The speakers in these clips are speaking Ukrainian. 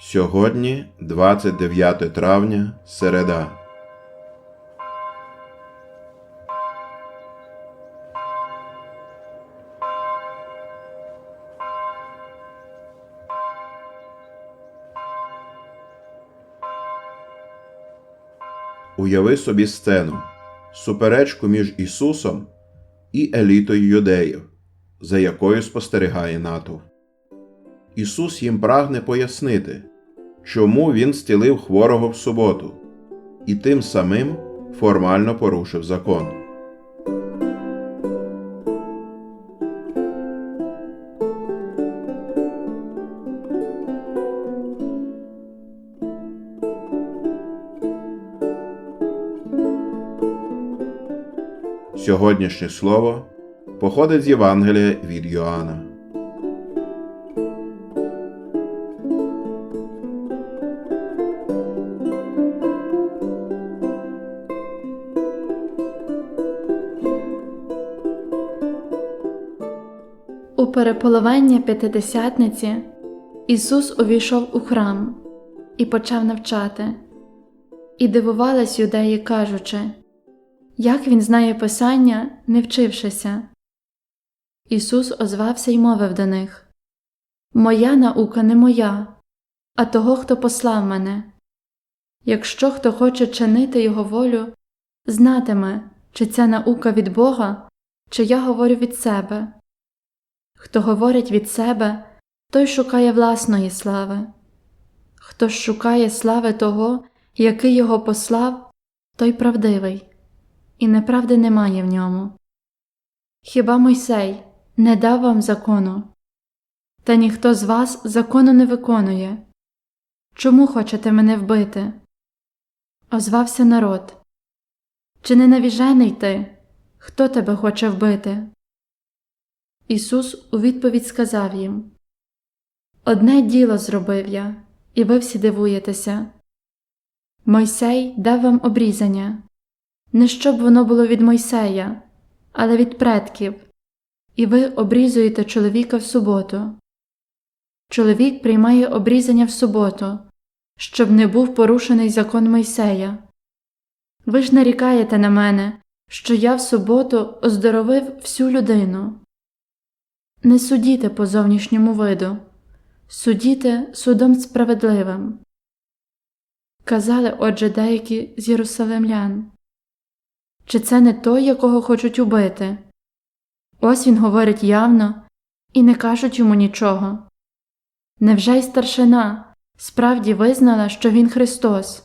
Сьогодні 29 травня, середа. Уяви собі сцену, суперечку між Ісусом і елітою юдеїв, за якою спостерігає натовп. Ісус їм прагне пояснити, чому Він зцілив хворого в суботу і тим самим формально порушив закон. Сьогоднішнє слово походить з Євангелія від Йоанна. У переполовення п'ятидесятниці Ісус увійшов у храм і почав навчати, і дивувались юдеї, кажучи, як він знає Писання, не вчившися. Ісус озвався й мовив до них Моя наука не моя, а того, хто послав мене. Якщо хто хоче чинити Його волю, знатиме, чи ця наука від Бога, чи я говорю від себе. Хто говорить від себе, той шукає власної слави. Хто шукає слави того, який його послав, той правдивий, і неправди немає в ньому. Хіба Мойсей не дав вам закону? Та ніхто з вас закону не виконує. Чому хочете мене вбити? Озвався народ. Чи не навіжений ти? Хто тебе хоче вбити? Ісус у відповідь сказав їм Одне діло зробив я, і ви всі дивуєтеся. Мойсей дав вам обрізання, не щоб воно було від Мойсея, але від предків, і ви обрізуєте чоловіка в суботу. Чоловік приймає обрізання в суботу, щоб не був порушений закон Мойсея. Ви ж нарікаєте на мене, що я в суботу оздоровив всю людину. Не судіте по зовнішньому виду, судіте судом справедливим. Казали отже деякі з Єрусалимлян. Чи це не той, якого хочуть убити? Ось він говорить явно і не кажуть йому нічого. Невже й старшина справді визнала, що він Христос?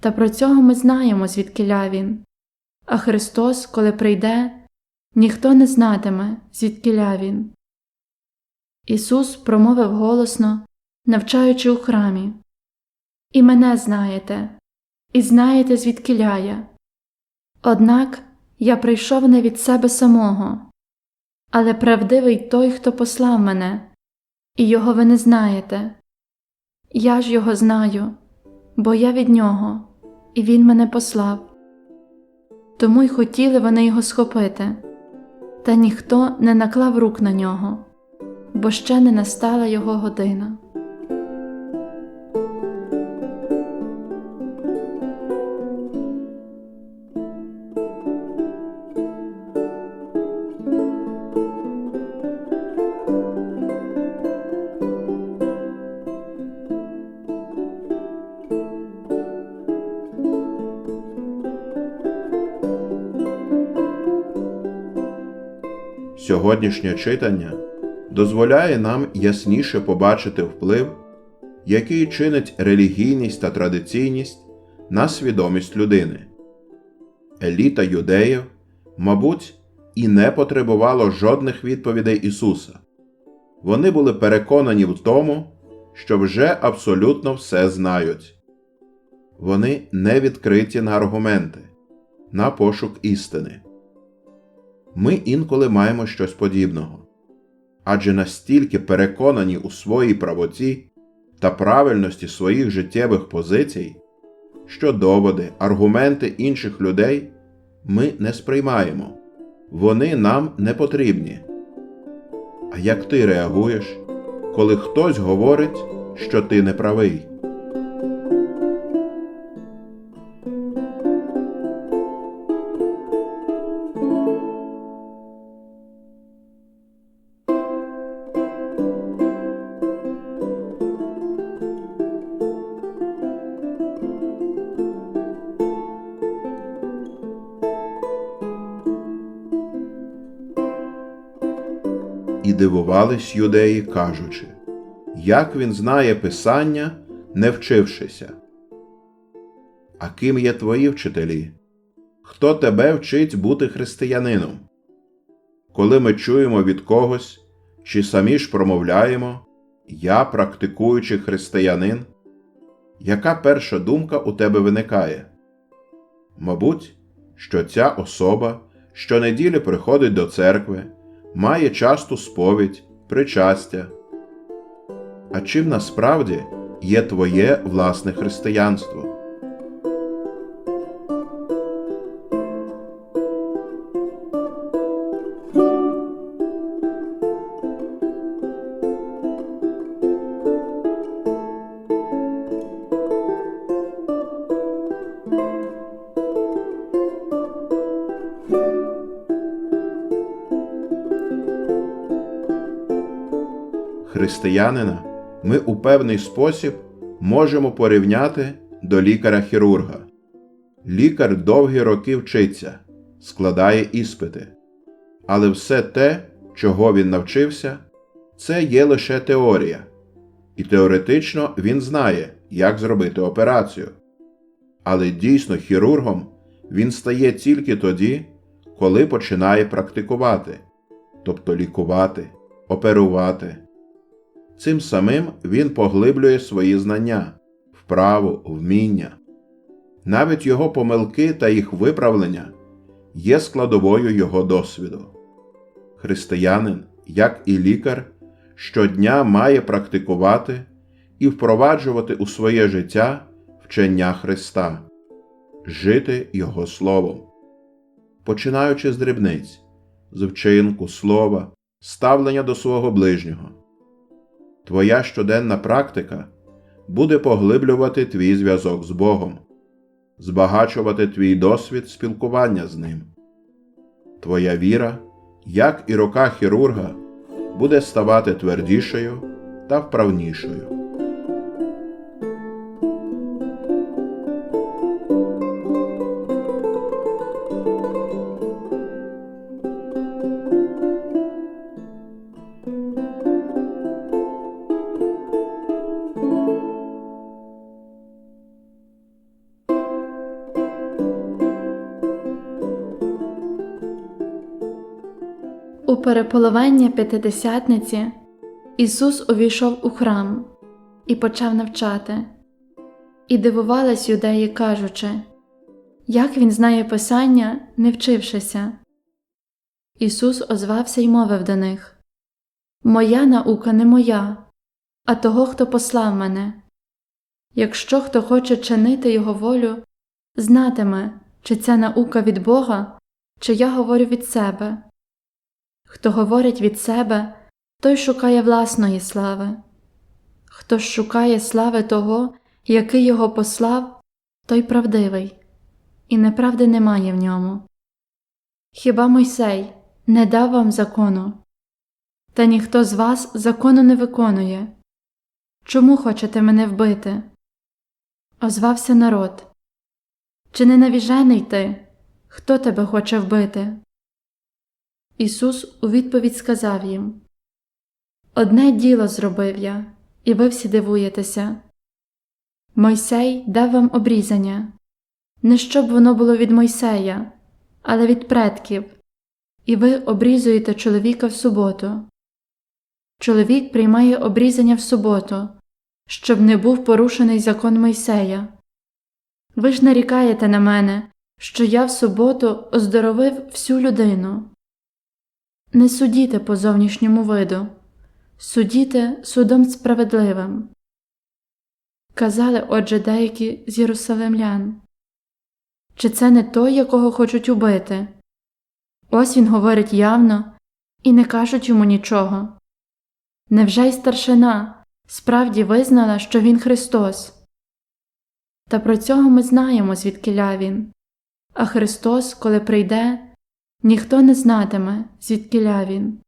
Та про цього ми знаємо, звідкиля він. А Христос, коли прийде, ніхто не знатиме, звідкиля він. Ісус промовив голосно, навчаючи у храмі І мене знаєте, і знаєте, звідкиля я. Однак я прийшов не від себе самого, але правдивий той, хто послав мене, і його ви не знаєте. Я ж його знаю, бо я від нього, і він мене послав. Тому й хотіли вони його схопити, та ніхто не наклав рук на нього, бо ще не настала його година. Сьогоднішнє читання дозволяє нам ясніше побачити вплив, який чинить релігійність та традиційність на свідомість людини. Еліта юдеїв, мабуть, і не потребувало жодних відповідей Ісуса. Вони були переконані в тому, що вже абсолютно все знають. Вони не відкриті на аргументи, на пошук істини ми інколи маємо щось подібного, адже настільки переконані у своїй правоті та правильності своїх життєвих позицій, що доводи, аргументи інших людей ми не сприймаємо, вони нам не потрібні. А як ти реагуєш, коли хтось говорить, що ти не правий. І дивувались юдеї, кажучи, як він знає Писання, не вчившися. А ким є твої вчителі? Хто тебе вчить бути християнином? Коли ми чуємо від когось, чи самі ж промовляємо, я практикуючий християнин, яка перша думка у тебе виникає? Мабуть, що ця особа щонеділі приходить до церкви, має часту сповідь, причастя. А чим насправді є твоє власне християнство? Християнина ми у певний спосіб можемо порівняти до лікаря-хірурга. Лікар довгі роки вчиться, складає іспити, але все те, чого він навчився, це є лише теорія, і теоретично він знає, як зробити операцію. Але дійсно хірургом він стає тільки тоді, коли починає практикувати, тобто лікувати, оперувати. Цим самим він поглиблює свої знання, вправу, вміння. Навіть його помилки та їх виправлення є складовою його досвіду. Християнин, як і лікар, щодня має практикувати і впроваджувати у своє життя вчення Христа, жити Його Словом, починаючи з дрібниць, з вчинку, слова, ставлення до свого ближнього. Твоя щоденна практика буде поглиблювати твій зв'язок з Богом, збагачувати твій досвід спілкування з Ним. Твоя віра, як і рука хірурга, буде ставати твердішою та вправнішою. У переполовення п'ятидесятниці Ісус увійшов у храм і почав навчати, і дивувались юдеї, кажучи, як він знає Писання, не вчившися. Ісус озвався й мовив до них Моя наука не моя, а того, хто послав мене. Якщо хто хоче чинити Його волю, знатиме, чи ця наука від Бога, чи я говорю від себе. Хто говорить від себе, той шукає власної слави. Хто шукає слави того, який його послав, той правдивий, і неправди немає в ньому. Хіба Мойсей не дав вам закону? Та ніхто з вас закону не виконує. Чому хочете мене вбити? Озвався народ. Чи не навіжений ти? Хто тебе хоче вбити? Ісус у відповідь сказав їм Одне діло зробив я, і ви всі дивуєтеся. Мойсей дав вам обрізання, не щоб воно було від Мойсея, але від предків, і ви обрізуєте чоловіка в суботу. Чоловік приймає обрізання в суботу, щоб не був порушений закон Мойсея. Ви ж нарікаєте на мене, що я в суботу оздоровив всю людину. Не судіте по зовнішньому виду, судіте судом справедливим. Казали отже деякі з Єрусалимлян. Чи це не той, якого хочуть убити? Ось він говорить явно і не кажуть йому нічого. Невже й старшина, справді визнала, що Він Христос. Та про цього ми знаємо, звідкиля Він. А Христос, коли прийде, ніхто не знатиме, звідкиля Він.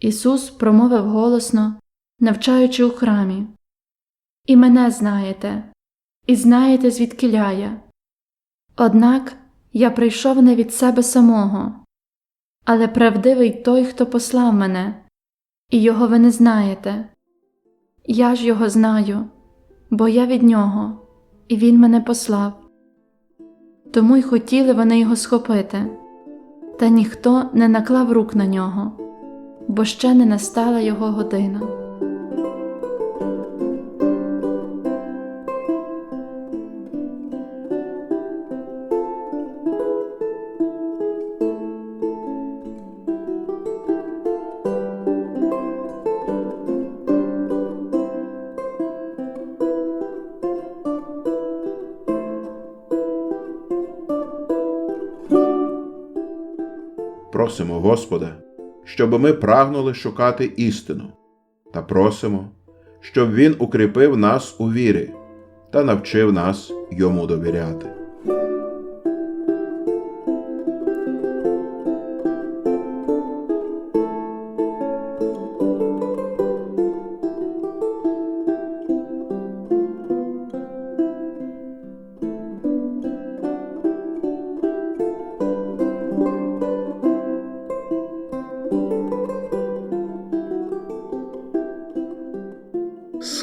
Ісус промовив голосно, навчаючи у храмі. І мене знаєте, і знаєте, звідкиля я. Однак я прийшов не від себе самого, але правдивий той, хто послав мене, і його ви не знаєте. Я ж його знаю, бо я від нього, і він мене послав. Тому й хотіли вони його схопити, та ніхто не наклав рук на нього, бо ще не настала його година. Просимо Господа, щоб ми прагнули шукати істину, та просимо, щоб Він укріпив нас у вірі та навчив нас йому довіряти.